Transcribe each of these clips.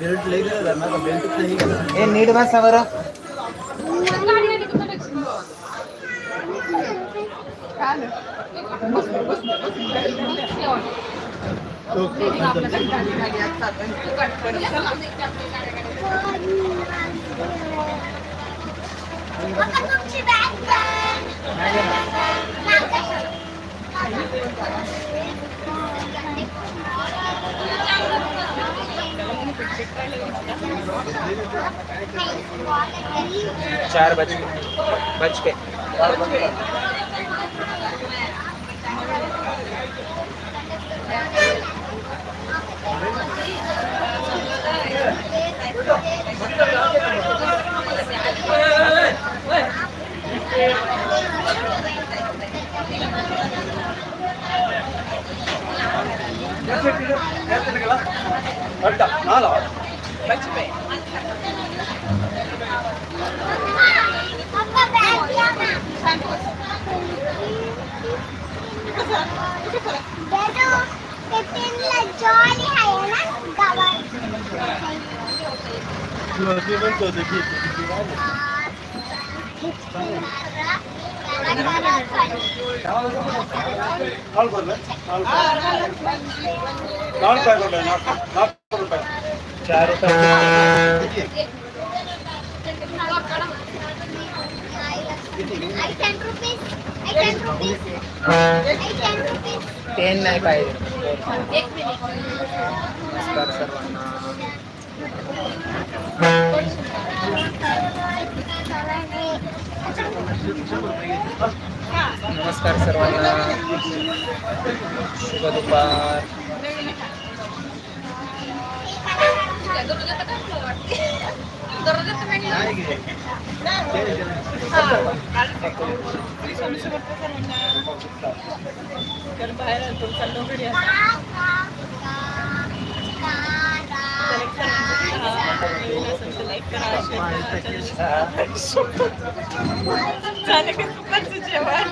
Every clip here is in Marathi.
बेल्ट लई गेला माझा चार बज बज के ना ते पेनला जॉली आहे ना पेन नाही पाहिजे नमस्कार सर्वांना नमस्कार सर्वांना शुभ तर बाहेर आलो चाललो घरी लाईक करा झालं की दुपारचं जेवण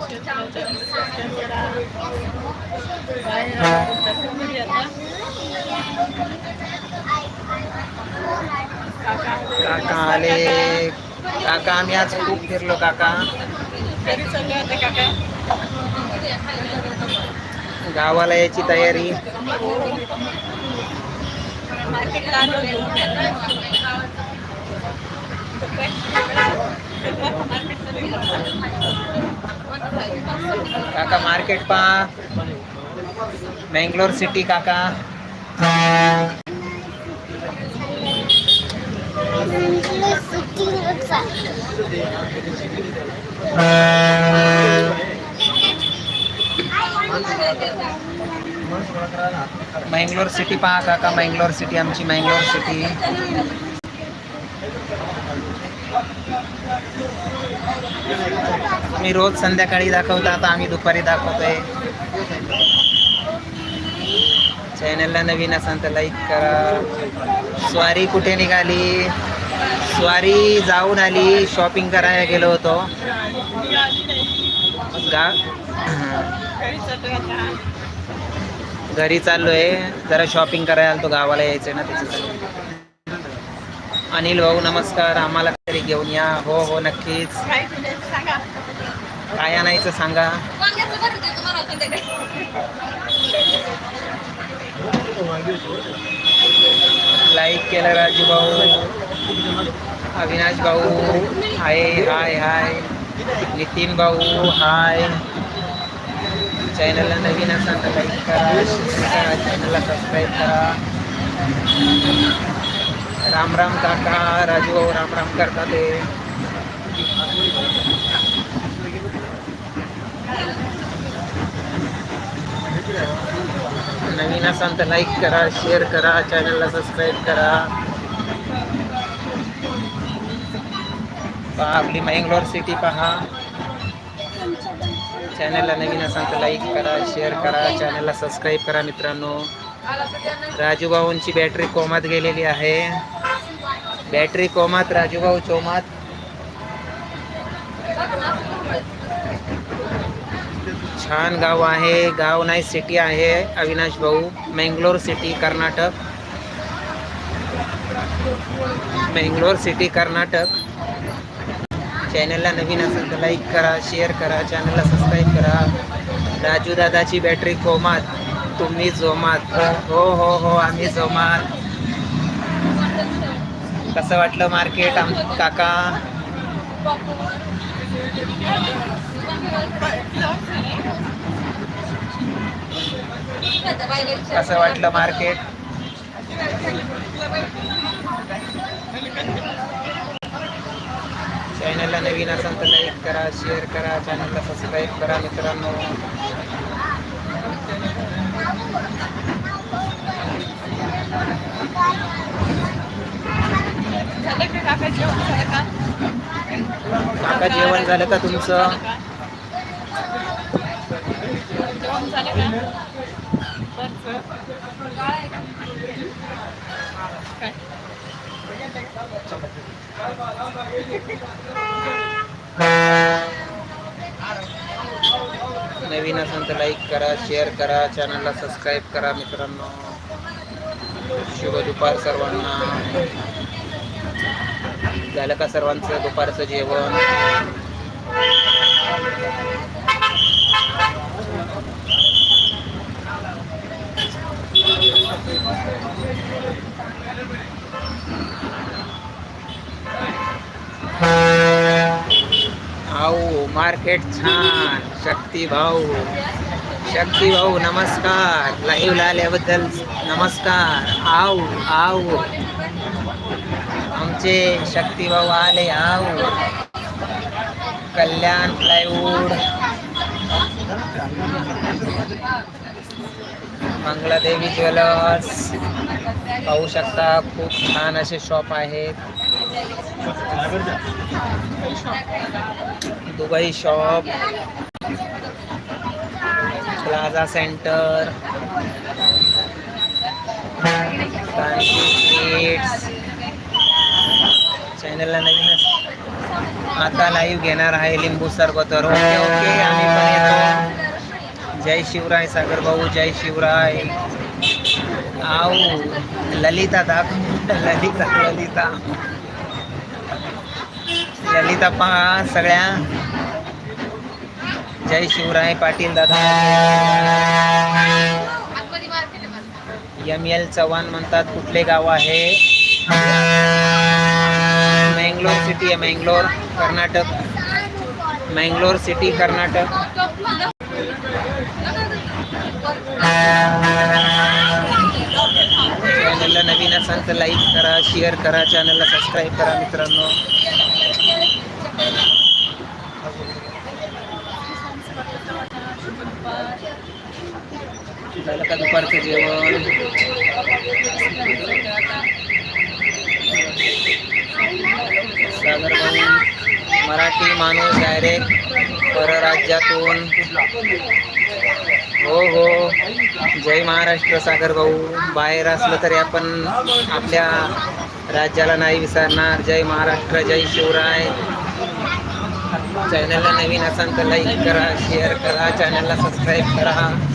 श्री स्वामी काका आले. काका आम्ही आज खूप फिरलो काका. गावाला यायची तयारी. काका मार्केट पा बँगलोर सिटी काका. मँगलोर सिटी पहा काका. मँगलोर सिटी आमची मँगलोर सिटी. मी रोज संध्याकाळी दाखवतो आता आम्ही दुपारी दाखवतोय. चॅनलला नवीन असाल तर लाईक करा. स्वारी कुठे निघाली? स्वारी जाऊन आली. शॉपिंग करायला गेलो होतो. गा घरी चाललोय. जरा शॉपिंग करायला आलो तो गावाला यायचंय ना त्याच्यासाठी. अनिल भाऊ नमस्कार. आम्हाला तरी घेऊन या. हो हो नक्कीच. काय आणायचं सांगा. लाईक राजू भाऊ अविनाश भाऊ हाय हाय हाय, नितीन भाऊ हाय चॅनलला नवीन असाल तर लाईक करा करा चॅनलला सबस्क्राईब करा. राम राम काका, राजू भाऊ राम राम करता असाल तर लाईक करा शेअर करा चॅनलला सबस्क्राईब करा. पहा आपली मँगलोर सिटी पहा. चॅनलला नवीन असाल तर लाईक करा शेअर करा चॅनलला सबस्क्राईब करा मित्रांनो. राजूभाऊंची बॅटरी कोमात गेलेली आहे. बॅटरी कोमात राजूभाऊ चोमात. छान गाव आहे. गाव नाही सिटी आहे. अविनाश भाऊ मेंगलोर सिटी कर्नाटक. मेंगलोर सिटी कर्नाटक. चॅनलला नवीन असेल तर लाईक करा शेअर करा चॅनलला सबस्क्राईब करा. राजू दादाची बॅटरी कोमात. तुम्ही जोमात. हो हो हो आम्ही जोमात. कसं वाटलं मार्केट आम काका? कसं वाटलं मार्केट चॅनलला नवीन असाल तर लाईक करा शेअर करा चॅनलला सबस्क्राईब करा मित्रांनो काका जेवण झालं का तुमचं? नवीन असेल तर लाईक करा शेअर करा चॅनलला सबस्क्राईब करा मित्रांनो. शुभ दुपार सर्वांना. झालं का सर्वांचं दुपारचं जेवण? आओ मार्केट छान. शक्ती भाऊ. शक्ती भाऊ नमस्कार. लाईव्ह आल्याबद्दल नमस्कार. आऊ आऊ. आमचे शक्ती भाऊ आले आऊ. Kalyan plywood Mangaladevi jewellers. पाहू शकता खूप छान असे शॉप आहेत. दुबई शॉप प्लाझा सेंटर चॅनलला नवीन अस- आता लाईव्ह घेणार आहे लिंबू सरबत ओके ओके. आम्ही पण येतो. जय शिवराय सागर भाऊ जय शिवराय. आऊ ललिता दाख. ललिता ललिता. ललिता पहा सगळ्या. जय शिवराय पाटील दादा. एम एल चव्हाण म्हणतात कुठले गाव आहे? मँगलोर सिटी आहे मँगलोर कर्नाटक मँगलोर सिटी कर्नाटक चॅनलला नवीन असाल तर लाईक करा शेअर करा चॅनलला सबस्क्राईब करा मित्रांनो. झालं का दुपारचं जेवण? सागर मराठी माणूस डायरेक्ट परराज्यातून. हो हो. जय महाराष्ट्र सागर भाऊ. बाहेर असलं तरी आपण आपल्या राज्याला नाही विसरणार. जय महाराष्ट्र जय शिवराय. चॅनलला नवीन असाल तर लाईक करा शेअर करा. चॅनलला सबस्क्राईब करा.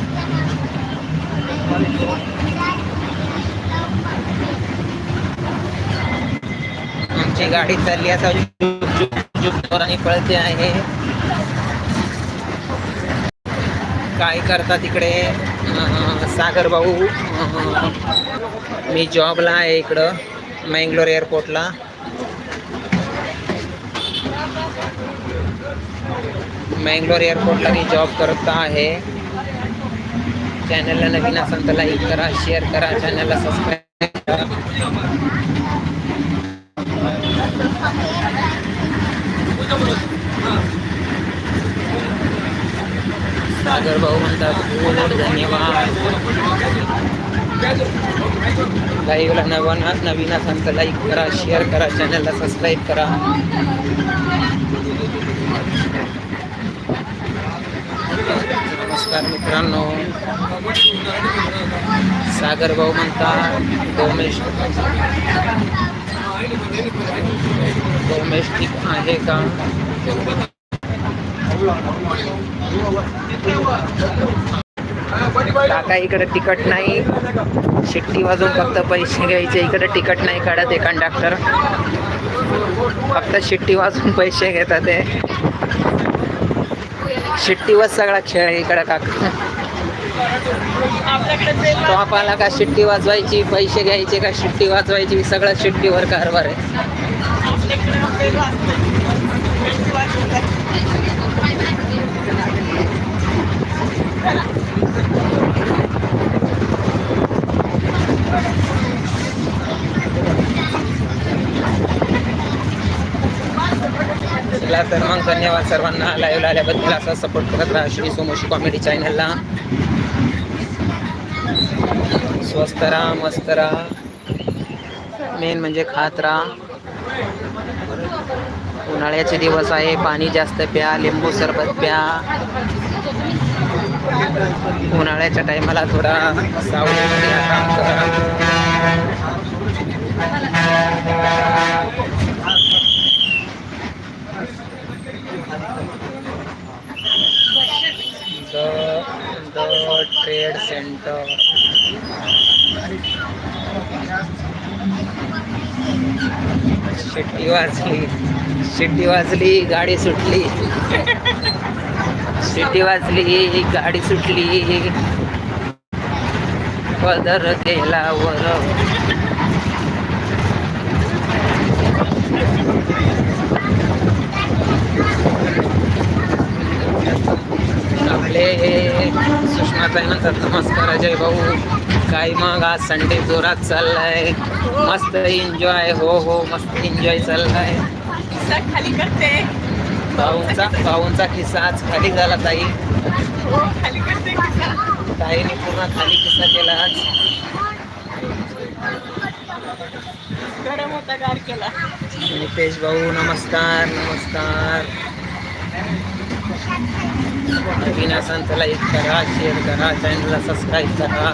आमची गाडी चालली आता जोराने पळते आहे. काय करता तिकडे? सागर भाऊ. मी जॉबला आहे इकडं मँगलोर एअरपोर्टला. मँगलोर एअरपोर्टला मी जॉब करत आहे. चॅनलला नवीन असेल तर लाईक करा शेअर करा चॅनलला सबस्क्राईब करा. सागर भाऊ म्हणतात खूप धन्यवाद. लाईव्हला नवन नवीन असाल तर लाईक करा शेअर करा चॅनलला सबस्क्राईब करा. नमस्कार मित्रांनो. सागर भाऊ म्हणतात डोमेस्टिक डोमेस्टिक आहे का? काका इकडे तिकट नाही. शिट्टी वाजून फक्त पैसे घ्यायचे. इकडे तिकट नाही काढत एक कंडक्टर फक्त शिट्टी वाजून पैसे घेतात ते शिट्टीवर सगळा खेळ आहे इकडे काका. टॉप का शिट्टी वाजवायची पैसे घ्यायचे का शिट्टी वाजवायची? सगळं शिट्टीवर कारभार आहे. तर मग धन्यवाद सर्वांना. लाईव्ह आल्याबद्दल असा सपोर्ट करत राहा. श्री सोमोशी कॉमेडी चॅनलला स्वस्त राहा मस्त राहा. मेन म्हणजे खात राहा. उन्हाळ्याचे दिवस आहे पाणी जास्त प्या लिंबू सरबत प्या. उन्हाळ्याच्या टायमाला थोडा सावलीमध्ये करा. द द ट्रेड सेंटर शिट्टी वाजली. शिट्टी वाजली गाडी सुटली. शिट्टी वाजली गाडी सुटली. पदर केला वर. आपले सुषमाताई म्हणतात नमस्कार अजय भाऊ. काय मग? आज संडे जोरात चाललाय. मस्त एन्जॉय हो हो मस्त एन्जॉय चाललाय. खाली करते. भाऊंचा भाऊंचा किस्सा आज खाली झाला ताई. हो खाली करते ताईने पूर्ण खाली किस्सा केला आज. गरम होता गार केला. नितेश भाऊ नमस्कार नमस्कार. नवीन असाल तर लाईक करा शेअर करा चॅनलला सबस्क्राईब करा.